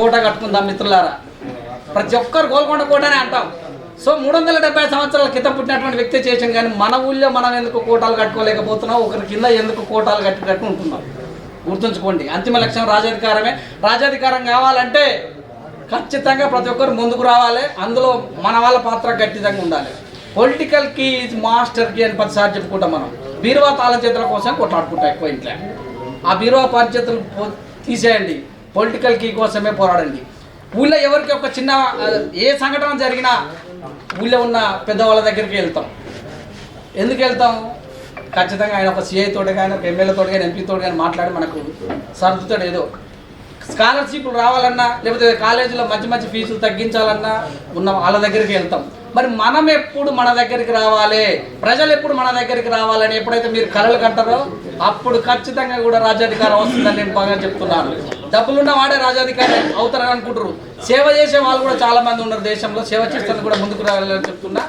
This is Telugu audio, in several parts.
కోట కట్టుకుందాం మిత్రులారా. ప్రతి ఒక్కరు గోల్కొండ కోటనే అంటాం. సో మూడు వందల డెబ్బై సంవత్సరాల క్రితం పుట్టినటువంటి వ్యక్తి చేసాం కానీ మన ఊళ్ళో మనం ఎందుకు కోటాలు కట్టుకోలేకపోతున్నాం? ఒకరి కింద ఎందుకు కోటాలు కట్టినట్టు ఉంటున్నాం? గుర్తుంచుకోండి. అంతిమ లక్ష్యం రాజాధికారమే రాజాధికారం కావాలంటే ఖచ్చితంగా ప్రతి ఒక్కరు ముందుకు రావాలి. అందులో మన వాళ్ళ పాత్ర గట్టిదంగా ఉండాలి. Political key is master key అని పదిసార్లు చెప్పుకుంటాం మనం. బీరువా తాళం చేతుల కోసం కొట్లాడుకుంటాం ఎక్కువ ఇంట్లో. ఆ బీరువా బాధ్యతలు తీసేయండి. పొలిటికల్ కీ కోసమే పోరాడండి. ఊళ్ళో ఎవరికి ఒక చిన్న ఏ సంఘటన జరిగినా ఊళ్ళో ఉన్న పెద్దవాళ్ళ దగ్గరికి వెళ్తాం. ఎందుకు వెళ్తాం? ఖచ్చితంగా ఆయన ఒక సిఐ తోటి కానీ ఒక ఎమ్మెల్యే తోటి కానీ ఎంపీ తోటి కానీ మాట్లాడి మనకు సర్దుతాడు ఏదో. స్కాలర్షిప్లు రావాలన్నా లేకపోతే కాలేజీలో మంచి మంచి ఫీజులు తగ్గించాలన్నా ఉన్న వాళ్ళ దగ్గరికి వెళ్తాం. మరి మనం ఎప్పుడు మన దగ్గరికి రావాలి? ప్రజలు ఎప్పుడు మన దగ్గరికి రావాలని ఎప్పుడైతే మీరు కలలు కంటారో అప్పుడు ఖచ్చితంగా కూడా రాజ్యాధికారం వస్తుందని నేను బాగా చెప్తున్నాను. డబ్బులున్న వాడే రాజాధికారి అవుతారని అనుకుంటారు సేవ చేసే వాళ్ళు కూడా చాలా మంది ఉన్నారు దేశంలో. సేవ చేస్తాను కూడా ముందుకు రావాలని చెప్తున్నా.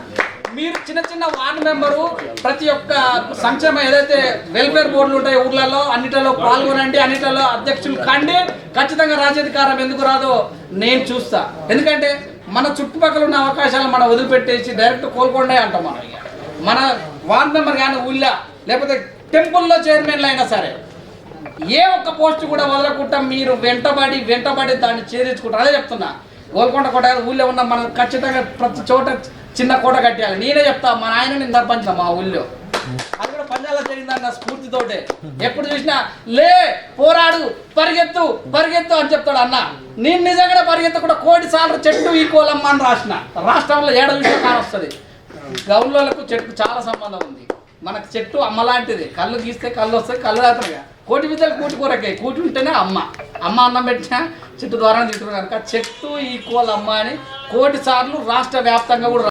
మీరు చిన్న చిన్న వార్డు మెంబరు ప్రతి ఒక్క సంక్షేమ ఏదైతే వెల్ఫేర్ బోర్డులు ఉంటాయి ఊర్లలో అన్నిటిలో పాల్గొనండి అన్నిటిలో అధ్యక్షులు కండి. ఖచ్చితంగా రాజాధికారం ఎందుకు రాదో నేను చూస్తా. ఎందుకంటే మన చుట్టుపక్కల ఉన్న అవకాశాలు మనం వదిలిపెట్టేసి డైరెక్ట్ కోల్కొండే అంటాం మనం ఇక. మన వార్డు మెంబర్ కానీ ఊళ్ళో లేకపోతే టెంపుల్లో చైర్మన్లు అయినా సరే ఏ ఒక్క పోస్ట్ కూడా వదలకుండా మీరు వెంటబడి వెంటబడి దాన్ని చేరించుకుంటారు అదే చెప్తున్నా. గోల్కొండ కోట ఊళ్ళో ఉన్న మనం ఖచ్చితంగా ప్రతి చోట చిన్న కోట కట్టేయాలి నేనే చెప్తా మా నాయన నేను మా ఊళ్ళో. అది కూడా పంజాలో జరిగిందన్న స్ఫూర్తితోటే. ఎప్పుడు చూసినా లే పోరాడు పరిగెత్తు పరిగెత్తు అని చెప్తాడు అన్న. నేను నిజంగా పరిగెత్తు కూడా కోటి సార్లు చెట్టు ఈ కోలమ్మ అని రాసిన. రాష్ట్రంలో ఏడ విషయం కానొస్తుంది గౌన్లకు చెట్టు చాలా సంబంధం ఉంది. మనకు చెట్టు అమ్మలాంటిది కళ్ళు గీస్తే కళ్ళు వస్తాయి కళ్ళు రాత్రిగా. కోటి విద్యలు కూటి కూరకే. కూటి ఉంటేనే అమ్మ. అమ్మ అన్నం పెట్టినా చెట్టు ద్వారా తింటున్నారు. కనుక చెట్టు ఈక్వల్ అమ్మ అని కోటి సార్లు రాష్ట్ర వ్యాప్తంగా కూడా